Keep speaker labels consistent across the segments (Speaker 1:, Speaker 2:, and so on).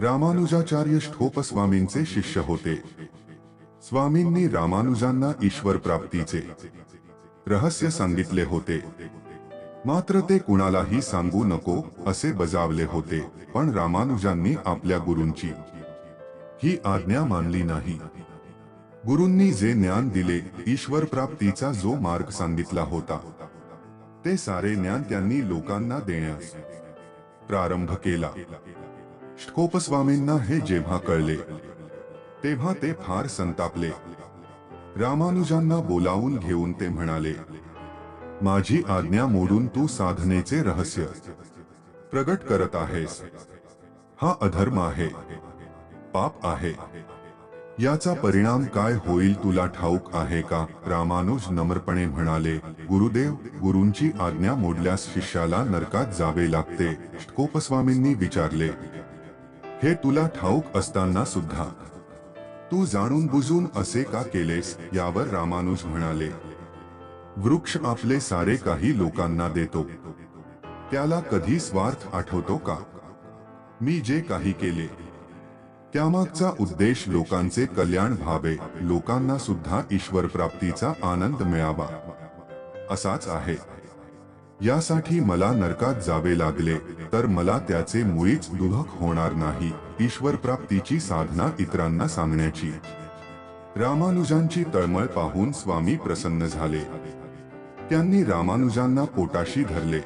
Speaker 1: रामानुजाचार्य ष्ठोप स्वामींचे शिष्य होते. स्वामींनी रामानुजांना ईश्वर प्राप्तीचे रहस्य सांगितले होते. मात्र ते कुणालाही सांगू नको असे बजावले होते पण रामानुजांनी आपल्या गुरूंची ही आज्ञा मानली नाही. गुरूंनी जे ज्ञान दिले ईश्वर प्राप्तीचा जो मार्ग सांगितला होता ते सारे ज्ञान त्यांनी लोकांना देण्यास प्रारंभ केला. ष्टकोपस्वामींना हे जेव्हा कळले तेव्हा ते फार संतापले. रामानुजांना बोलावून घेऊन ते म्हणाले माझी आज्ञा मोडून तू साधनेचे रहस्य प्रगट करत आहेस. हा अधर्म आहे पाप आहे. याचा परिणाम काय होईल तुला ठाऊक आहे का? रामानुज नम्रपणे म्हणाले गुरुदेव गुरूंची आज्ञा मोडल्यास शिष्याला नरकात जावे लागते. कोपस्वामींनी विचारले हे तुला ठाऊक असताना सुद्धा. तू जाणून बुजून असे का केलेस यावर रामानुज म्हणाले. वृक्ष आपले सारे काही लोकांना देतो. त्याला कधी स्वार्थ आठवतो का? मी जे काही केले. त्यामागचा उद्देश लोकांचे कल्याण व्हावे लोकांना सुद्धा ईश्वर प्राप्तीचा आनंद मिळावा. असाच आहे. यासाठी मला नरकात जावे लागले तर मला त्याचे मुळीच दुःख होणार नाही ईश्वर प्राप्तीची साधना इतरांना सांगण्याची. रामानुजांची तळमळ पाहून स्वामी प्रसन्न झाले. त्यांनी रामानुजांना पोटाशी धरले.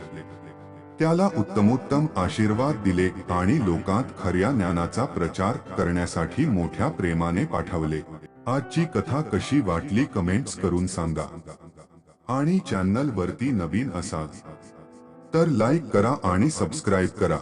Speaker 1: त्याला उत्तमोत्तम आशीर्वाद दिले आणि लोकांत खऱ्या ज्ञानाचा प्रचार करण्यासाठी मोठ्या प्रेमाने पाठवले. आजची कथा कशी वाटली कमेंट्स करून सांगा. आणि चॅनल वरती नवीन असाल. तर लाईक करा आणि सबस्क्राईब करा.